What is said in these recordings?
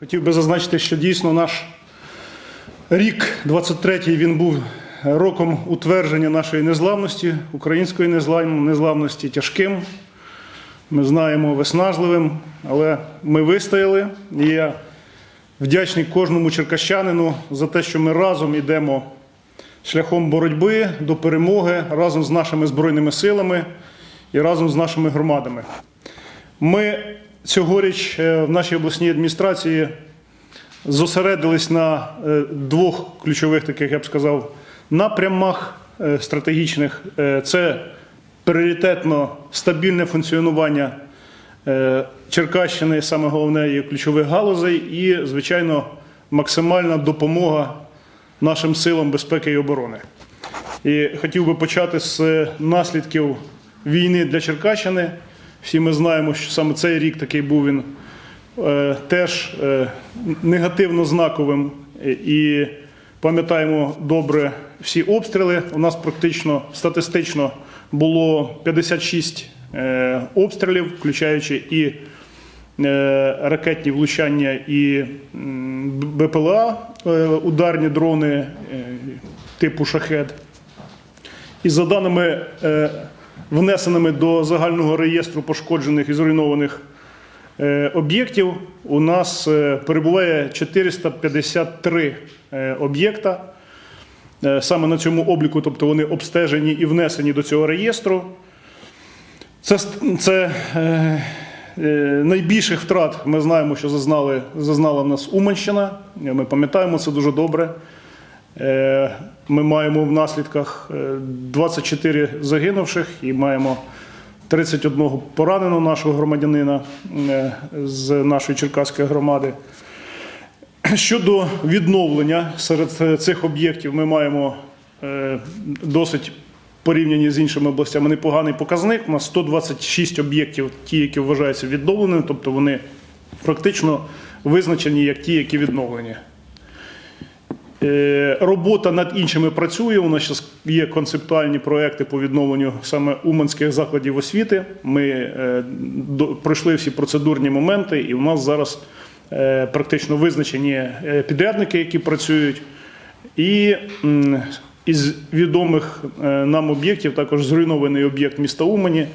Хотів би зазначити, що дійсно наш рік 23-й він був роком утвердження нашої незламності, української незламності тяжким. Ми знаємо виснажливим, але ми вистояли. І я вдячний кожному черкащанину за те, що ми разом йдемо шляхом боротьби до перемоги разом з нашими збройними силами і разом з нашими громадами. Ми цьогоріч е, в нашій обласній адміністрації зосередились на е, двох ключових таких, я б сказав, напрямах е, стратегічних. Це пріоритетно стабільне функціонування Черкащини, саме головне її ключових галузей, і, звичайно, максимальна допомога нашим силам безпеки і оборони. І хотів би почати з наслідків війни для Черкащини. Всі ми знаємо, що саме цей рік такий був він е, теж е, негативно знаковим. І пам'ятаємо добре всі обстріли. У нас практично статистично було 56 е, обстрілів, включаючи і е, ракетні влучання і БПЛА, е, ударні дрони е, типу шахет. І за даними е, внесеними до загального реєстру пошкоджених і зруйнованих е, об'єктів, у нас е, перебуває 453 е, об'єкта. Саме на цьому обліку, тобто вони обстежені і внесені до цього реєстру. Це, це найбільших втрат ми знаємо, що зазнали, зазнала в нас Уманщина. Ми пам'ятаємо це дуже добре. Е, Ми маємо в наслідках е, 24 загинувших і маємо 31 пораненого нашого громадянина е, з нашої черкаської громади. Щодо відновлення серед е, цих об'єктів, ми маємо е, досить порівняні з іншими областями непоганий показник. У нас 126 об'єктів, ті, які вважаються відновленими, тобто вони практично визначені як ті, які відновлені. Е, Робота над іншими працює. У нас зараз є концептуальні проекти по відновленню саме уманських закладів освіти. Ми е, пройшли всі процедурні моменти, і у нас зараз е, практично визначені підрядники, які працюють. І із відомих нам об'єктів також зруйнований об'єкт міста Умані.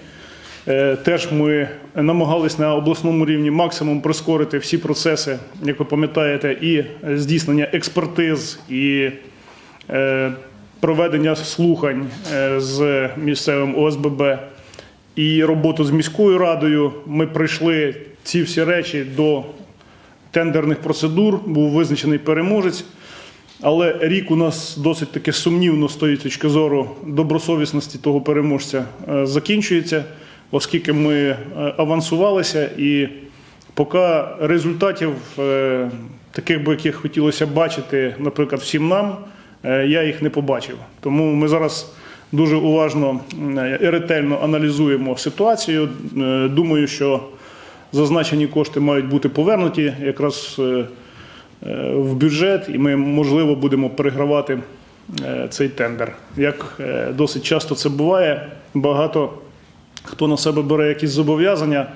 Е, Теж ми намагались на обласному рівні максимум прискорити всі процеси, як ви пам'ятаєте, і здійснення експертиз, і е, проведення слухань е, з місцевим ОСББ, і роботу з міською радою. Ми прийшли ці всі речі до тендерних процедур, був визначений переможець. Але рік у нас досить таки сумнівно з тої точки зору добросовісності того переможця закінчується, оскільки ми е, авансувалися і поки результатів е, таких би, яких хотілося бачити, наприклад, всім нам, е, я їх не побачив. Тому ми зараз дуже уважно і ретельно аналізуємо ситуацію. Думаю, що зазначені кошти мають бути повернуті якраз. в бюджет, і ми, можливо, будемо перегравати цей тендер. Як досить часто це буває, багато хто на себе бере якісь зобов'язання.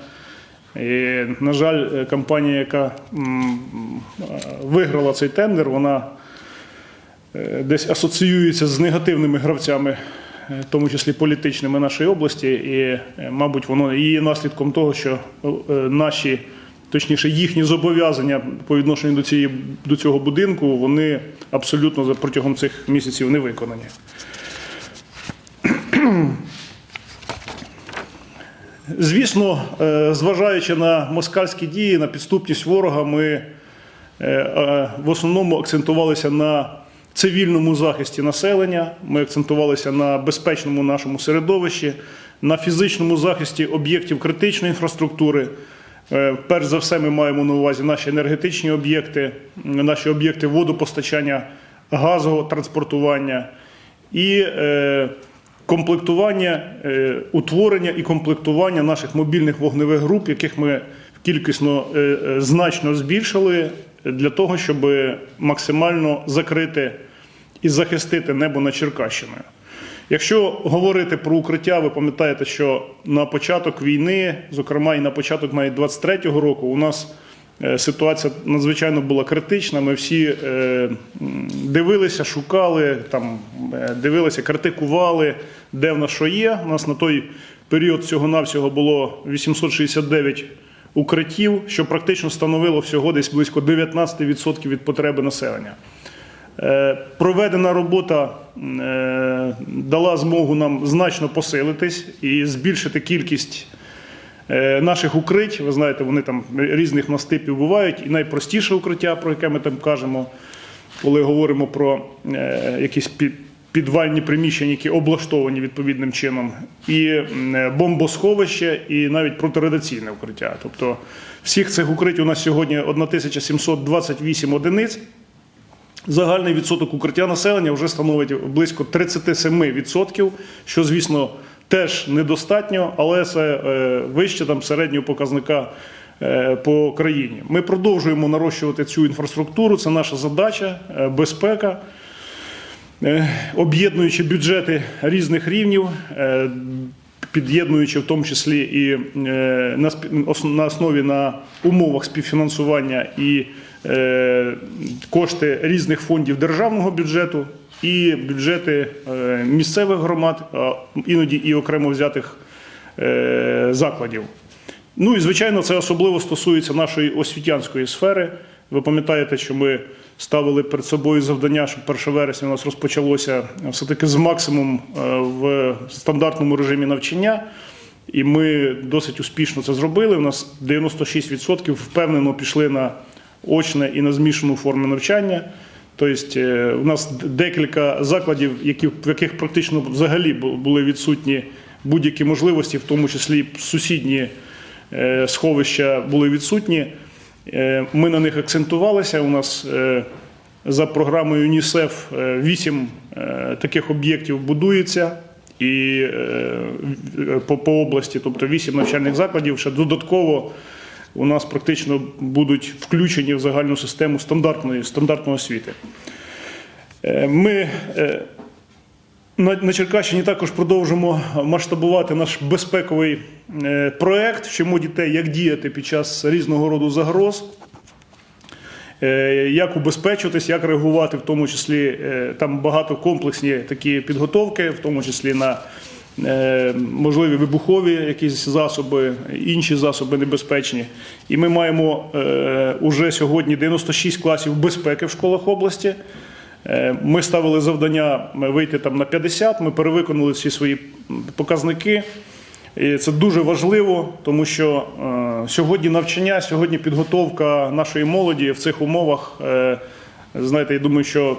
І, на жаль, е, компанія, яка виграла цей тендер, вона е, десь асоціюється з негативними гравцями, е, в тому числі політичними нашої області, і, мабуть, воно і є наслідком того, що наші, точніше, їхні зобов'язання по відношенню до, цієї, до цього будинку, вони абсолютно протягом цих місяців не виконані. Звісно, е, зважаючи на москальські дії, на підступність ворога, ми е, е, в основному акцентувалися на цивільному захисті населення. Ми акцентувалися на безпечному нашому середовищі, на фізичному захисті об'єктів критичної інфраструктури. Перш за все, ми маємо на увазі наші енергетичні об'єкти, наші об'єкти водопостачання, газового транспортування і комплектування, е, утворення і комплектування наших мобільних вогневих груп, яких ми кількісно е, е, значно збільшили для того, щоб максимально закрити і захистити небо над Черкащиною. Якщо говорити про укриття, ви пам'ятаєте, що на початок війни, зокрема і на початок навіть 23-го року, у нас ситуація надзвичайно була критична. Ми всі е, дивилися, шукали, там, е, дивилися, критикували, де в нас що є. У нас на той період всього-навсього було 869 укриттів, що практично становило всього десь близько 19% від потреби населення. Е, Проведена робота е, дала змогу нам значно посилитись і збільшити кількість е, наших укрить. Ви знаєте, вони там різних в нас типів бувають. І найпростіше укриття, про яке ми там кажемо, коли говоримо про е, якісь пі- підвальні приміщення, які облаштовані відповідним чином, і е, бомбосховище, і навіть протирадіаційне укриття. Тобто всіх цих укриттів у нас сьогодні 1728 одиниць. Загальний відсоток укриття населення вже становить близько 37%, що, звісно, теж недостатньо, але це е, вище там середнього показника е, по країні. Ми продовжуємо нарощувати цю інфраструктуру. Це наша задача, е, безпека, об'єднуючи бюджети різних рівнів. Під'єднуючи в тому числі і на основі на умовах співфінансування і кошти різних фондів державного бюджету і бюджети е, місцевих громад, а іноді і окремо взятих е, закладів. Ну і звичайно, це особливо стосується нашої освітянської сфери. Ви пам'ятаєте, що ми ставили перед собою завдання, щоб 1 вересня у нас розпочалося все-таки з максимум е, в стандартному режимі навчання. І ми досить успішно це зробили. У нас 96% впевнено пішли на очне і на змішану форму навчання. Тобто, у нас декілька закладів, які, в яких практично взагалі були відсутні будь-які можливості, в тому числі сусідні е, сховища були відсутні. Е, Ми на них акцентувалися. У нас за програмою ЮНІСЕФ вісім таких об'єктів будується і по області, тобто вісім навчальних закладів. Ще додатково у нас практично будуть включені в загальну систему стандартної стандартної освіти. Е, Ми е, на, Черкащині також продовжимо масштабувати наш безпековий е, проект, вчимо дітей, як діяти під час різного роду загроз, як убезпечуватись, як реагувати, в тому числі там багато комплексні такі підготовки, в тому числі на можливі вибухові якісь засоби, інші засоби небезпечні. І ми маємо е, уже сьогодні 96 класів безпеки в школах області. Е, Ми ставили завдання вийти там на 50, ми перевиконали всі свої показники. І це дуже важливо, тому що е, сьогодні навчання, сьогодні підготовка нашої молоді в цих умовах. Знаєте, я думаю, що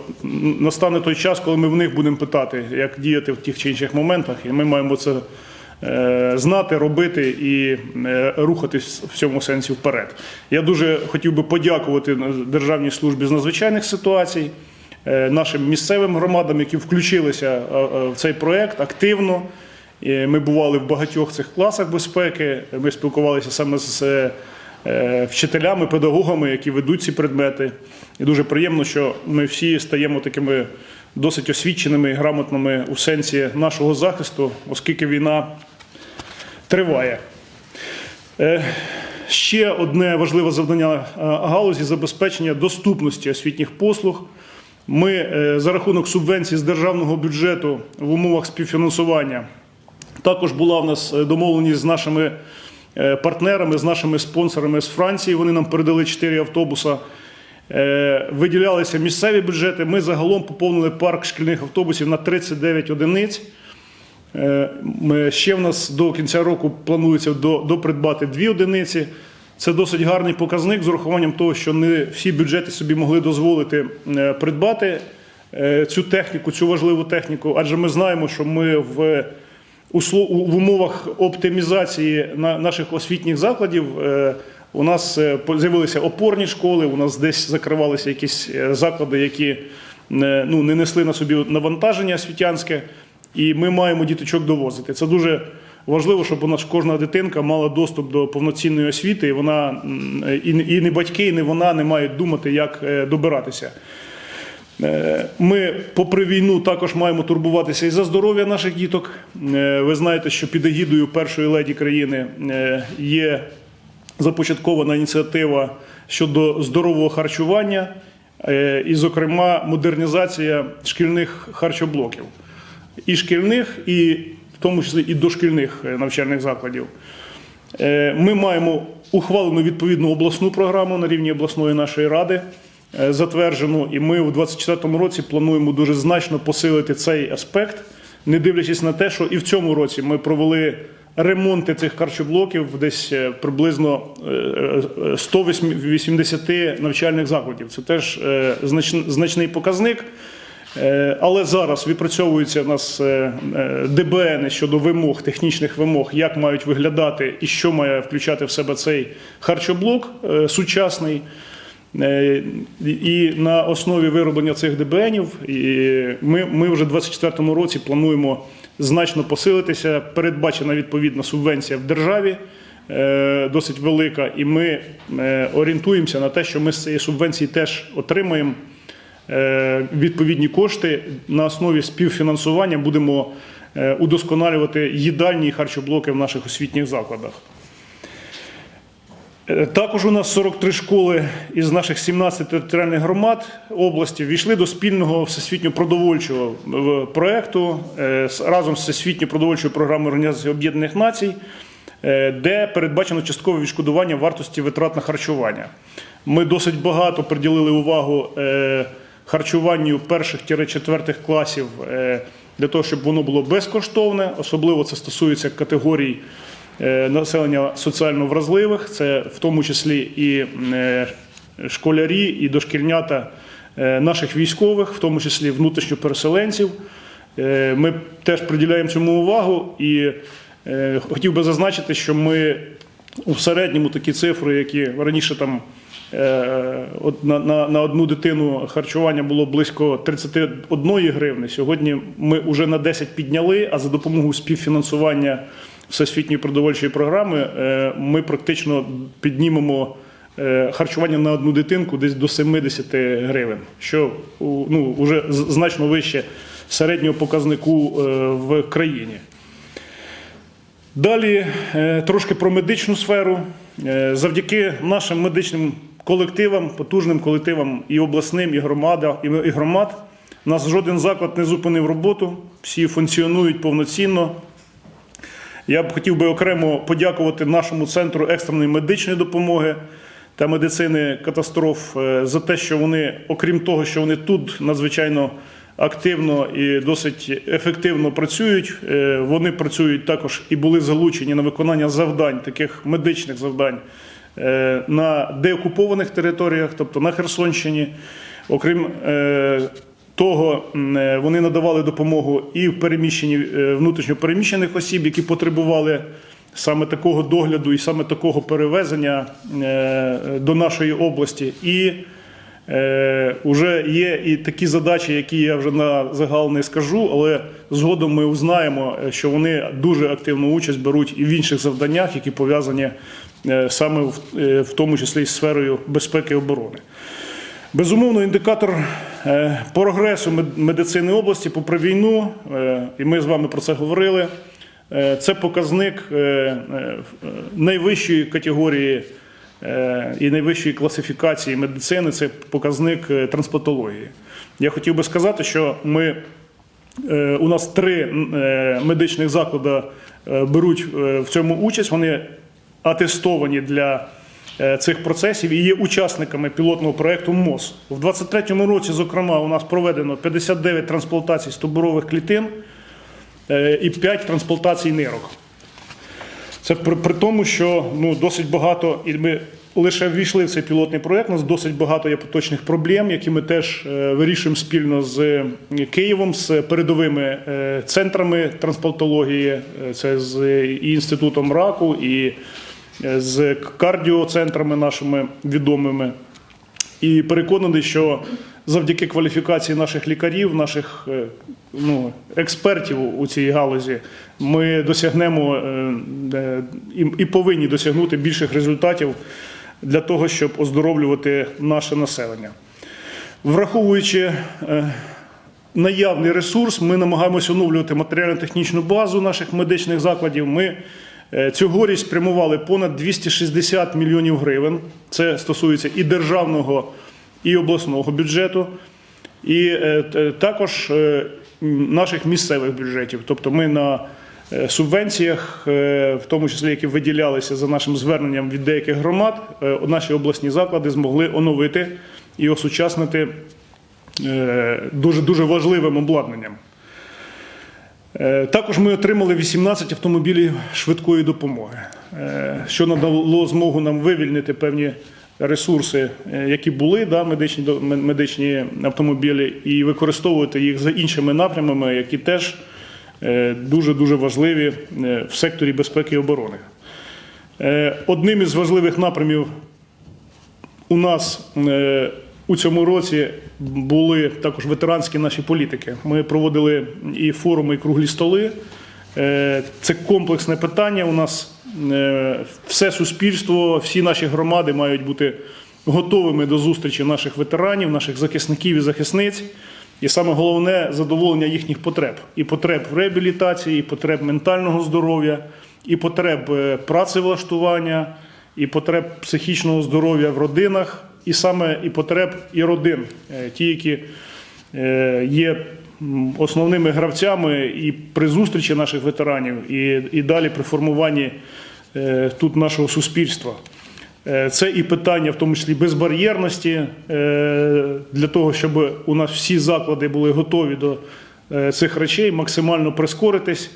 настане той час, коли ми в них будемо питати, як діяти в тих чи інших моментах, і ми маємо це е, знати, робити і е, рухатись в цьому сенсі вперед. Я дуже хотів би подякувати Державній службі з надзвичайних ситуацій е, нашим місцевим громадам, які включилися в цей проект активно. Ми бували в багатьох цих класах безпеки. Ми спілкувалися саме з вчителями, педагогами, які ведуть ці предмети. І дуже приємно, що ми всі стаємо такими досить освіченими і грамотними у сенсі нашого захисту, оскільки війна триває. Е, Ще одне важливе завдання е, галузі забезпечення доступності освітніх послуг. Ми е, за рахунок субвенцій з державного бюджету в умовах співфінансування також була в нас е, домовленість з нашими е, партнерами, з нашими спонсорами з Франції. Вони нам передали 4 автобуса. Е, Виділялися місцеві бюджети. Ми загалом поповнили парк шкільних автобусів на 39 одиниць. Е, Ще в нас до кінця року планується допридбати дві одиниці. Це досить гарний показник з урахуванням того, що не всі бюджети собі могли дозволити е, придбати е, цю техніку, цю важливу техніку. Адже ми знаємо, що ми в, в умовах оптимізації на- наших освітніх закладів. е, У нас е, з'явилися опорні школи, у нас десь закривалися якісь е, заклади, які ну, не несли на собі навантаження освітянське, і ми маємо діточок довозити. Це дуже важливо, щоб у нас кожна дитинка мала доступ до повноцінної освіти, і вона і, не батьки, і не вона не мають думати, як добиратися. Е, Ми, попри війну, також маємо турбуватися і за здоров'я наших діток. Е, Ви знаєте, що під егідою першої леді країни е, є започаткована ініціатива щодо здорового харчування, і, зокрема, модернізація шкільних харчоблоків. І шкільних, і в тому числі і дошкільних навчальних закладів. Ми маємо ухвалену відповідну обласну програму на рівні обласної нашої ради, затверджену, і ми у 2024 році плануємо дуже значно посилити цей аспект, не дивлячись на те, що і в цьому році ми провели ремонти цих харчоблоків десь е, приблизно е, е, 180 навчальних закладів. Це теж е, значний показник. Е, Але зараз відпрацьовуються у нас е, е, ДБН щодо вимог, технічних вимог, як мають виглядати і що має включати в себе цей харчоблок е, сучасний. Е, І на основі вироблення цих ДБНів ми, ми вже в 2024 році плануємо значно посилитися. Передбачена відповідна субвенція в державі е, досить велика, і ми е, орієнтуємося на те, що ми з цієї субвенції теж отримаємо відповідні кошти на основі співфінансування будемо удосконалювати їдальні і харчоблоки в наших освітніх закладах. Е, Також у нас 43 школи із наших 17 територіальних громад області війшли до спільного всесвітньо продовольчого е, проекту е, разом з всесвітньо продовольчою програмою Організації Об'єднаних Націй, де передбачено часткове відшкодування вартості витрат на харчування. Ми досить багато приділили увагу харчуванню перших-четвертих класів для того, щоб воно було безкоштовне. Особливо це стосується категорій населення соціально вразливих, це в тому числі і е, школярі, і дошкільнята е, наших військових, в тому числі внутрішньопереселенців. Е, Ми теж приділяємо цьому увагу і е, хотів би зазначити, що ми у середньому такі цифри, які раніше там е, на, на, на одну дитину харчування було близько 31 гривни. Сьогодні ми вже на 10 підняли, а за допомогою співфінансування всесвітньої продовольчої програми е, ми практично піднімемо е, харчування на одну дитинку десь до 70 гривень, що ну, вже значно вище середнього показнику е, в країні. Далі трошки про медичну сферу. Завдяки нашим медичним колективам, потужним колективам і обласним, і громада, і громад, нас жоден заклад не зупинив роботу, всі функціонують повноцінно. Я б хотів би окремо подякувати нашому центру екстреної медичної допомоги та медицини катастроф е, за те, що вони, окрім того, що вони тут надзвичайно активно і досить ефективно працюють, е, вони працюють також і були залучені на виконання завдань, таких медичних завдань е, на деокупованих територіях, тобто на Херсонщині. Окрім того, е, вони надавали допомогу і в переміщенні е, внутрішньо переміщених осіб, які потребували саме такого догляду і саме такого перевезення е, до нашої області. І вже є і такі задачі, які я вже на загал не скажу, але згодом ми узнаємо, що вони дуже активну участь беруть і в інших завданнях, які пов'язані саме в тому числі з сферою безпеки і оборони. Безумовно, індикатор е, прогресу медицини області попри війну, е, і ми з вами про це говорили. е, Це показник найвищої категорії і найвищої класифікації медицини. Це показник трансплантології. Я хотів би сказати, що ми У нас три медичних заклади беруть в цьому участь. Вони атестовані для цих процесів і є учасниками пілотного проєкту МОЗ. У 2023 році, зокрема, у нас проведено 59 трансплантацій стовбурових клітин е, і 5 трансплантацій нирок. Це при, при тому, що ну, досить багато, і ми лише ввійшли в цей пілотний проєкт, у нас досить багато є поточних проблем, які ми теж е, вирішуємо спільно з е, Києвом, з передовими е, центрами трансплантології, е, це з е, і інститутом раку, і е, з кардіоцентрами нашими відомими. І переконаний, що завдяки кваліфікації наших лікарів, наших е, ну, експертів у цій галузі, ми досягнемо е, е, і, повинні досягнути більших результатів для того, щоб оздоровлювати наше населення. Враховуючи е, наявний ресурс, ми намагаємося оновлювати матеріально-технічну базу наших медичних закладів. Ми Е, Цьогоріч спрямували понад 260 мільйонів гривень. Це стосується і державного, і обласного бюджету, і е, також е, наших місцевих бюджетів. Тобто ми на е, субвенціях, е, в тому числі які виділялися за нашим зверненням від деяких громад, е, наші обласні заклади змогли оновити і осучаснити е, дуже дуже важливим обладнанням. Е, Також ми отримали 18 автомобілів швидкої допомоги, е, що надало змогу нам вивільнити певні ресурси, е, які були, да, медичні, медичні автомобілі, і використовувати їх за іншими напрямами, які теж дуже дуже важливі в секторі безпеки і оборони. Одним із важливих напрямів у нас у цьому році були також ветеранські наші політики. Ми проводили і форуми, і круглі столи. Е, Це комплексне питання. У нас е, все суспільство, всі наші громади мають бути готовими до зустрічі наших ветеранів, наших захисників і захисниць. І саме головне задоволення їхніх потреб. І потреб в реабілітації, і потреб ментального здоров'я, і потреб е, працевлаштування, і потреб психічного здоров'я в родинах, і саме і потреб і родин, е, ті, які е, є основними гравцями і при зустрічі наших ветеранів, і, і далі при формуванні е, тут нашого суспільства. Це і питання, в тому числі безбар'єрності, для того, щоб у нас всі заклади були готові до цих речей, максимально прискоритись.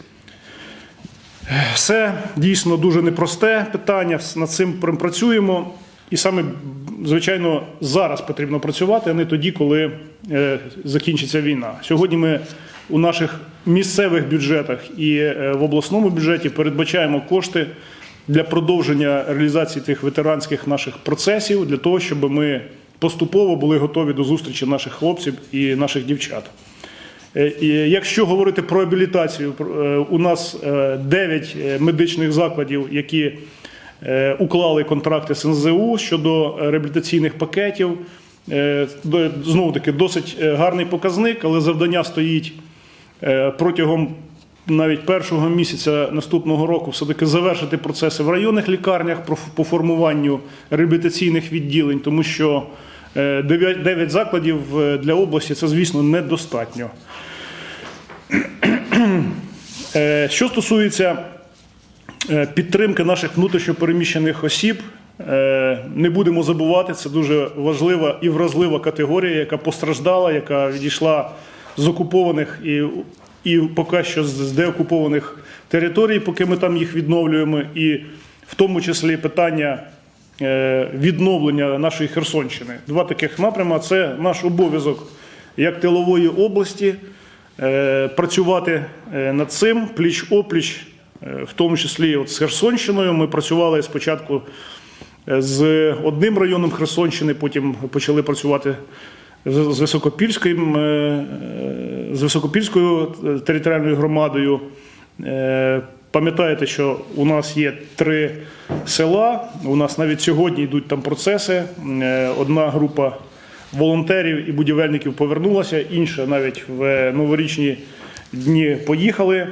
Все дійсно дуже непросте питання. Над цим пр- працюємо. І саме, звичайно, зараз потрібно працювати, а не тоді, коли е, закінчиться війна. Сьогодні ми у наших місцевих бюджетах і е, в обласному бюджеті передбачаємо кошти для продовження реалізації тих ветеранських наших процесів, для того, щоб ми поступово були готові до зустрічі наших хлопців і наших дівчат. Е, Якщо говорити про е, у нас 9 медичних закладів, які уклали контракти з НЗУ щодо реабілітаційних пакетів. Е, Знову таки досить е, гарний показник, але завдання стоїть е, протягом навіть першого місяця наступного року все-таки завершити процеси в районних лікарнях по формуванню реабілітаційних відділень, тому що 9 закладів е, для області це, звісно, недостатньо. Е, Що стосується е, підтримки наших внутрішньопереміщених осіб, е, не будемо забувати, це дуже важлива і вразлива категорія, яка постраждала, яка відійшла з окупованих і, і поки що з деокупованих територій, поки ми там їх відновлюємо, і в тому числі питання е, відновлення нашої Херсонщини. Два таких напряма. Це наш обов'язок як тилової області е, працювати е, над цим пліч опліч, е, в тому числі от з Херсонщиною. Ми працювали спочатку е, з одним районом Херсонщини, потім почали працювати з Високопільським, е, е, з Високопільською е, територіальною громадою. Е, Пам'ятаєте, що у нас є три села. У нас навіть сьогодні йдуть там процеси. Е, Одна група волонтерів і будівельників повернулася, інша навіть в новорічні дні поїхали.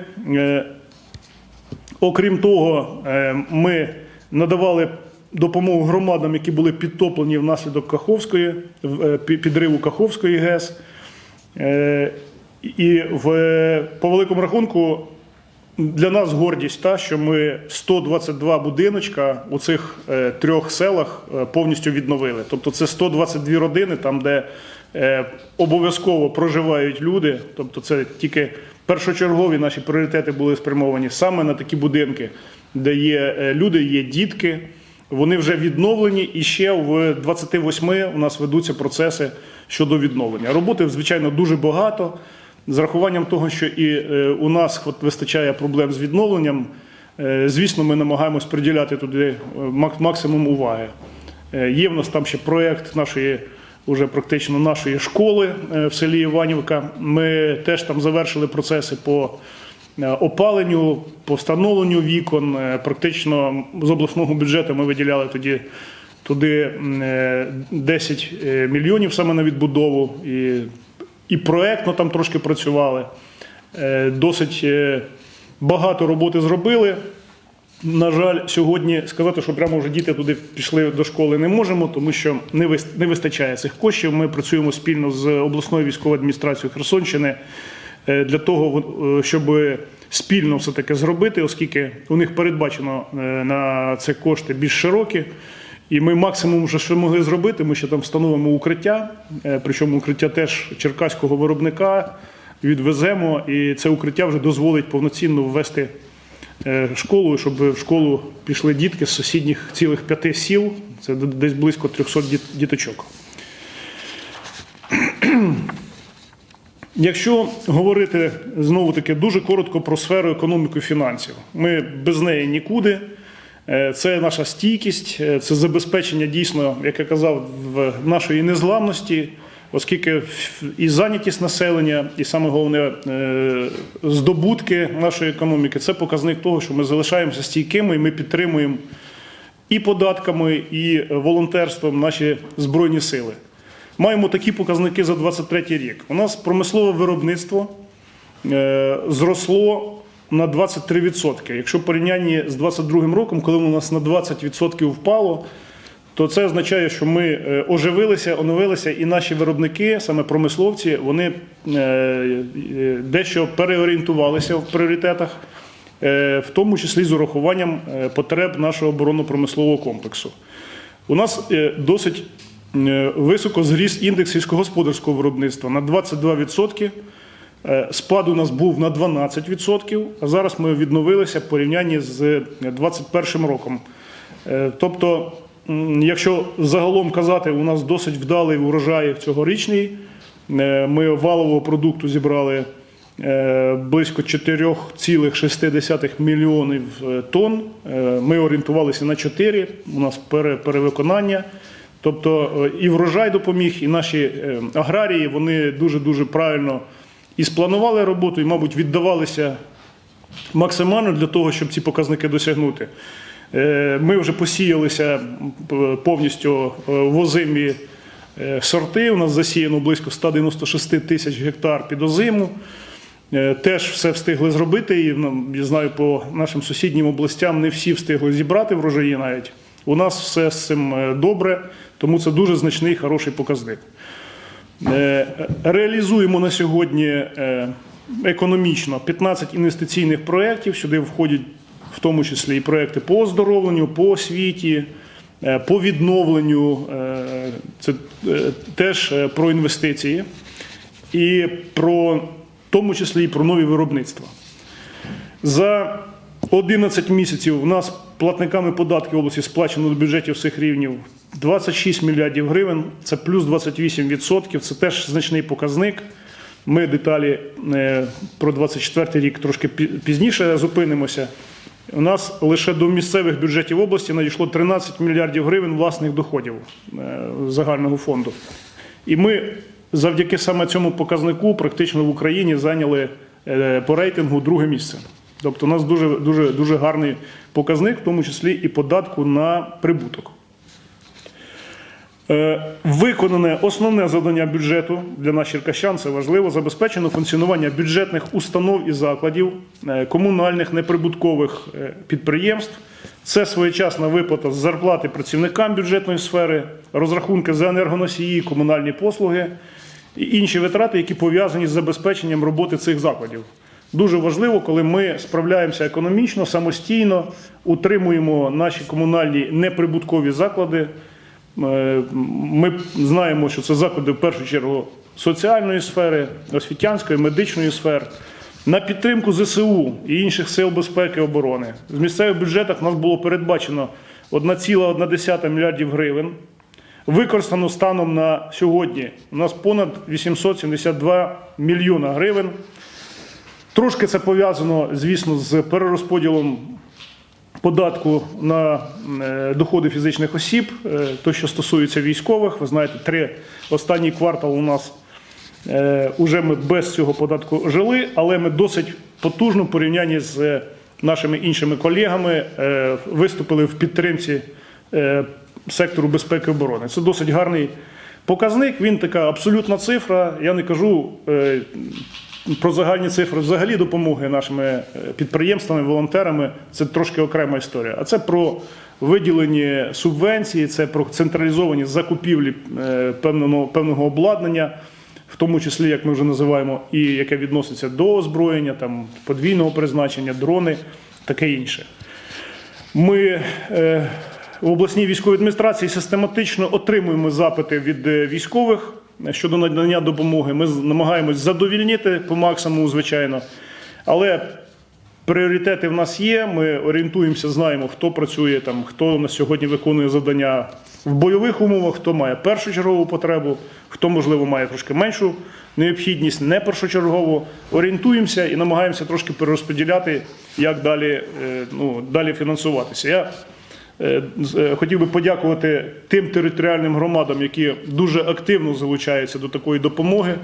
Окрім того, е, ми надавали допомогу громадам, які були підтоплені внаслідок Каховської, е, підриву Каховської ГЕС. Е, І в, по великому рахунку для нас гордість та, що ми 122 будиночка у цих трьох селах повністю відновили. Тобто це 122 родини, там, де обов'язково проживають люди. Тобто це тільки першочергові наші пріоритети були спрямовані саме на такі будинки, де є е, люди, є дітки. Вони вже відновлені, і ще в 28 у нас ведуться процеси щодо відновлення. Роботи, звичайно, дуже багато. З рахуванням того, що і е, у нас вистачає проблем з відновленням, е, звісно, ми намагаємось приділяти туди максимум уваги. Є в нас там ще проєкт нашої, уже практично нашої школи е, в селі Іванівка. Ми теж там завершили процеси по е, опаленню, по встановленню вікон. Е, Практично з обласного бюджету ми виділяли тоді туди м, е, 10 е, мільйонів саме на відбудову. І, і проектно там трошки працювали. Досить багато роботи зробили. На жаль, сьогодні сказати, що прямо вже діти туди пішли до школи не можемо, тому що не вис- вистачає цих коштів. Ми працюємо спільно з обласною військовою адміністрацією Херсонщини е, для того, е, щоб спільно все таки зробити, оскільки у них передбачено е, на це кошти більш широкі. І ми максимум, вже, що могли зробити, ми ще там встановимо укриття, причому укриття теж черкаського виробника відвеземо, і це укриття вже дозволить повноцінно ввести е, школу, щоб в школу пішли дітки з сусідніх цілих п'яти сіл, це десь близько 300 діточок. Якщо говорити знову таки дуже коротко про сферу економіки і фінансів, ми без неї нікуди. Е, Це наша стійкість, е, це забезпечення дійсно, як я казав, нашої незламності, оскільки і зайнятість населення, і саме головне е, здобутки нашої економіки це показник того, що ми залишаємося стійкими і ми підтримуємо і податками, і волонтерством наші збройні сили. Маємо такі показники за 23 рік. У нас промислове виробництво е, зросло на 23%. Якщо в порівнянні з 22 роком, коли у нас на 20% впало, то це означає, що ми е, оживилися, оновилися, і наші виробники, саме промисловці, вони е, е, дещо переорієнтувалися в пріоритетах, в тому числі з урахуванням потреб нашого оборонно-промислового комплексу. У нас досить високо зріс індекс сільськогосподарського виробництва на 22%. Е, Спад у нас був на 12%, а зараз ми відновилися в порівнянні з 2021 роком. Тобто, якщо загалом казати, у нас досить вдалий урожай цьогорічний. Е, Ми валового продукту зібрали е, близько 4,6 мільйонів е, тонн. Ми орієнтувалися на 4, у нас перевиконання. Тобто і врожай допоміг, і наші аграрії вони дуже-дуже правильно і спланували роботу, і, мабуть, віддавалися максимально для того, щоб ці показники досягнути. Е, Ми вже посіялися повністю е, возимі е, сорти. У нас засіяно близько 196 тисяч гектар під озиму. Теж все встигли зробити. І ну, я знаю, по нашим сусіднім областям не всі встигли зібрати врожаї навіть. У нас все з цим добре, тому це дуже значний хороший показник. Реалізуємо на сьогодні економічно 15 інвестиційних проєктів. Сюди входять в тому числі і проєкти по оздоровленню, по освіті, е, по відновленню. Е, Це е, теж про інвестиції і про в тому числі і про нові виробництва. За 11 місяців у нас платниками податків області сплачено до бюджетів всіх рівнів 26 мільярдів гривень, це плюс 28%, це теж значний показник. Ми деталі про 24 рік трошки пізніше зупинимося. У нас лише до місцевих бюджетів області надійшло 13 мільярдів гривень власних доходів е, загального фонду. І ми завдяки саме цьому показнику практично в Україні зайняли е, по рейтингу друге місце. Тобто у нас дуже, дуже, дуже гарний показник, в тому числі і податку на прибуток. Е, Виконане основне завдання бюджету для нас черкащан, це важливо, забезпечено функціонування бюджетних установ і закладів, е, комунальних неприбуткових е, підприємств. Це своєчасна виплата з зарплати працівникам бюджетної сфери, розрахунки за енергоносії, комунальні послуги і інші витрати, які пов'язані з забезпеченням роботи цих закладів. Дуже важливо, коли ми справляємося економічно, самостійно, утримуємо наші комунальні неприбуткові заклади. Е, Ми знаємо, що це заклади в першу чергу соціальної сфери, освітянської, медичної сфер. На підтримку ЗСУ і інших сил безпеки і оборони. З місцевих бюджетах у нас було передбачено 1,1 мільярдів гривень. Використано станом на сьогодні у нас понад 872 мільйона гривень. Трошки це пов'язано, звісно, з перерозподілом податку на е, доходи фізичних осіб, е, то, що стосується військових. Ви знаєте, три останній квартал у нас е, уже ми без цього податку жили, але ми досить потужно в порівнянні з нашими іншими колегами виступили в підтримці сектору безпеки і оборони. Це досить гарний показник. Він така абсолютна цифра. Я не кажу. Про загальні цифри взагалі допомоги нашими е, підприємствами, волонтерами це трошки окрема історія. А це про виділені субвенції, це про централізовані закупівлі е, певного, певного обладнання, в тому числі, як ми вже називаємо, і яке відноситься до озброєння, там подвійного призначення, дрони, таке інше. Ми е, в обласній військовій адміністрації систематично отримуємо запити від військових щодо надання допомоги. Ми намагаємось задовільнити по максимуму, звичайно. Але пріоритети в нас є. Ми орієнтуємося, знаємо, хто працює там, хто на сьогодні виконує завдання в бойових умовах, хто має першочергову потребу, хто, можливо, має трошки меншу необхідність, не першочергово. Орієнтуємося і намагаємося трошки перерозподіляти, як далі, е, ну, далі фінансуватися. Я Хотів би подякувати тим територіальним громадам, які дуже активно залучаються до такої допомоги.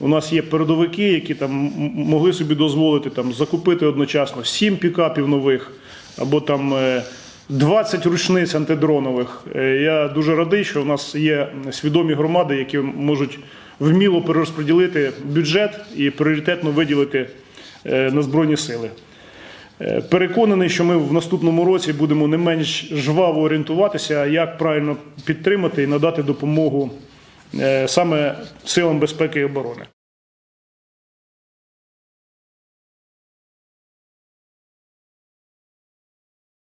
У нас є передовики, які там могли собі дозволити там закупити одночасно 7 пікапів нових або там е, 20 рушниць антидронових. Е, Я дуже радий, що в нас є свідомі громади, які можуть вміло перерозподілити бюджет і пріоритетно виділити е, на збройні сили. Е, Переконаний, що ми в наступному році будемо не менш жваво орієнтуватися, як правильно підтримати і надати допомогу е, саме силам безпеки і оборони.